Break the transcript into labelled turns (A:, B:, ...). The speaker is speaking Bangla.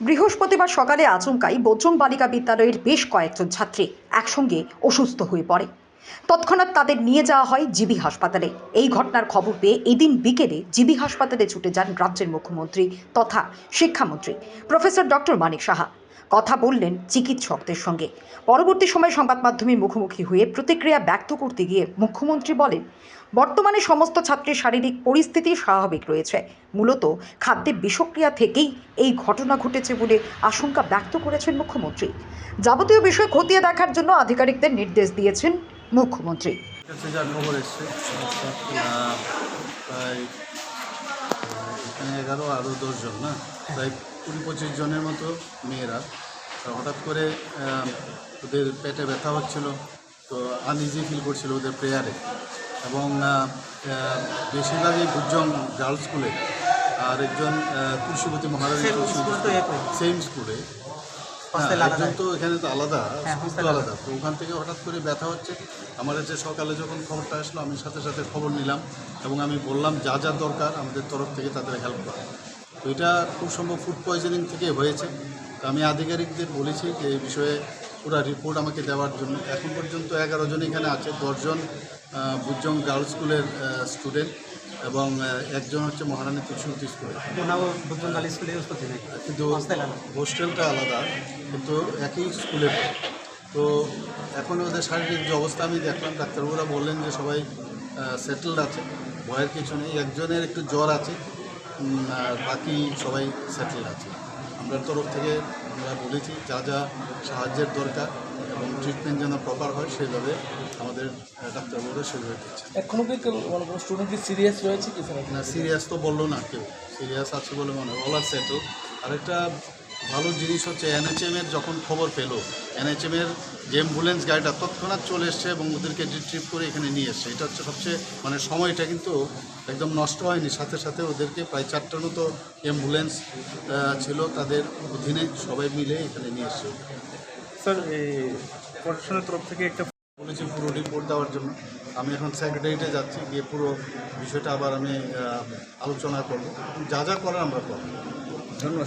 A: বৃহস্পতিবার সকালে আচমকাই বজ্রং বালিকা বিদ্যালয়ের বেশ কয়েকজন ছাত্রী একসঙ্গে অসুস্থ হয়ে পড়ে। তৎক্ষণাৎ তাদের নিয়ে যাওয়া হয় জিবি হাসপাতালে। এই ঘটনার খবর পেয়ে এদিন বিকেলে জিবি হাসপাতালে ছুটে যান রাজ্যের মুখ্যমন্ত্রী তথা শিক্ষামন্ত্রী প্রফেসর ডক্টর মানিক সাহা। কথা বললেন চিকিৎসকদের সঙ্গে। পরবর্তী সময় সংবাদ মাধ্যমের মুখোমুখি হয়ে প্রতিক্রিয়া ব্যক্ত করতে গিয়ে মুখ্যমন্ত্রী বলেন, বর্তমানে সমস্ত ছাত্রের শারীরিক পরিস্থিতি স্বাভাবিক রয়েছে। মূলত খাদ্যে বিষক্রিয়া থেকেই এই ঘটনা ঘটেছে বলে আশঙ্কা ব্যক্ত করেছেন মুখ্যমন্ত্রী। যাবতীয় বিষয় খতিয়ে দেখার জন্য আধিকারিকদের নির্দেশ দিয়েছেন মুখ্যমন্ত্রী।
B: প্রায় এখানে এগারো আরও দশজন, না? প্রায় কুড়ি পঁচিশ জনের মতো মেয়েরা। হঠাৎ করে ওদের পেটে ব্যথা হচ্ছিল তো আনইজি ফিল করছিল ওদের প্রেয়ারে। এবং বেশিরভাগই গুজ্জং গার্লস স্কুলে আর একজন আহ, তুলসীবতী মহারাজ সেম স্কুলে হ্যাঁ, একজন তো এখানে তো আলাদা স্কুল তো আলাদা। তো ওখান থেকে হঠাৎ করে ব্যথা হচ্ছে। আমার হচ্ছে সকালে যখন খবরটা আসলো আমি সাথে সাথে খবর নিলাম এবং আমি বললাম যা যা দরকার আমাদের তরফ থেকে তাদের হেল্প করা। তো এটা খুব সম্ভব ফুড পয়জনিং থেকে হয়েছে। তো আমি আধিকারিকদের বলেছি যে এই বিষয়ে পুরা রিপোর্ট আমাকে দেওয়ার জন্য। এখন পর্যন্ত এগারো জন এখানে আছে দশজন বুজং গার্লস স্কুলের স্টুডেন্ট এবং একজন হচ্ছে মহারানী তুলসী স্কুলের কিন্তু হোস্টেলটা আলাদা। কিন্তু একই স্কুলে তো এখন ওদের শারীরিক যে অবস্থা আমি দেখলাম ডাক্তারবাবুরা বললেন যে সবাই সেটেলড আছে ভয়ের কিছু নেই। একজনের একটু জ্বর আছে বাকি সবাই সেটেল আছে। আমরা তরফ থেকে আমরা বলেছি যা যা সাহায্যের দরকার এবং ট্রিটমেন্ট যেন প্রপার হয় সেইভাবে আমাদের ডাক্তারবাবুরা সেইভাবে দিচ্ছে
C: এখনও কি কেউ মানে স্টুডেন্ট কি সিরিয়াস রয়েছে কি স্যার?
B: না সিরিয়াস তো বলল না কেউ। সিরিয়াস আছে বলে মনে হয় অল আর সেটেল আরেকটা ভালো জিনিস হচ্ছে এনএচএম এর যখন খবর পেল এনএচএম এর যে অ্যাম্বুলেন্স গাড়িটা তৎক্ষণাৎ চলে এসছে এবং ওদেরকে রিট্রিভ করে এখানে নিয়ে এসছে এটা হচ্ছে সবচেয়ে মানে সময়টা কিন্তু একদম নষ্ট হয়নি। সাথে সাথে ওদেরকে প্রায় চারটার মতো অ্যাম্বুলেন্স ছিল তাদের অধীনে সবাই মিলে এখানে নিয়ে এসছে।
D: স্যার এই প্রশাসনের তরফ থেকে একটা
B: বলেছি পুরো রিপোর্ট দেওয়ার জন্য। আমি এখন সেক্রেটারিতে যাচ্ছি গিয়ে পুরো বিষয়টা আবার আমি আলোচনা করব। যা যা করার আমরা করব।
D: ধন্যবাদ।